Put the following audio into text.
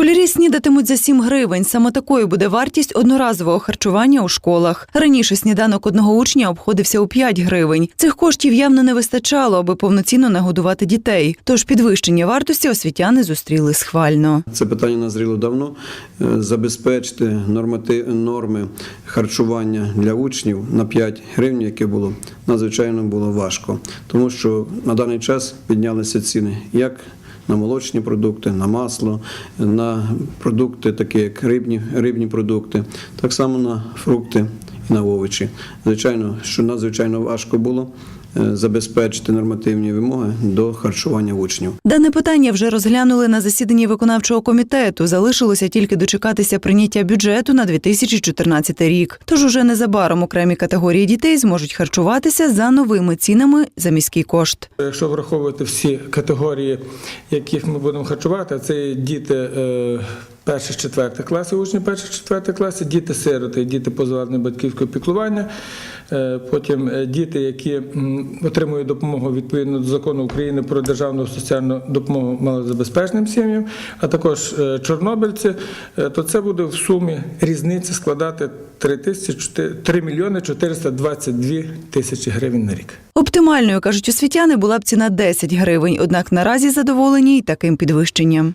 Школярі снідатимуть за 7 гривень. Саме такою буде вартість одноразового харчування у школах. Раніше сніданок одного учня обходився у 5 гривень. Цих коштів явно не вистачало, аби повноцінно нагодувати дітей. Тож підвищення вартості освітяни зустріли схвально. Це питання назріло давно. Е, Забезпечити нормати, норми харчування для учнів на 5 гривень, яке було надзвичайно було важко, тому що на даний час піднялися ціни як на молочні продукти, на масло, на продукти, такі як рибні, рибні продукти, так само на фрукти і на овочі. Звичайно, що надзвичайно важко було забезпечити нормативні вимоги до харчування учнів. Дане питання вже розглянули на засіданні виконавчого комітету. Залишилося тільки дочекатися прийняття бюджету на 2014 рік. Тож уже незабаром окремі категорії дітей зможуть харчуватися за новими цінами за міський кошт. Якщо враховувати всі категорії, яких ми будемо харчувати, це діти е, перших четвертих класів, учні перших четвертих класів, діти сироти, діти позбавлені батьківського піклування, е, потім е, діти, які отримують допомогу відповідно до закону України про державну соціальну допомогу малозабезпеченим сім'ям, а також е, чорнобильці, то це буде в сумі різниця складати 3 тисячі 3 мільйони 422 тисячі гривень на рік. Оптимальною кажуть освітяни була б ціна 10 гривень. Однак наразі задоволені й таким підвищенням.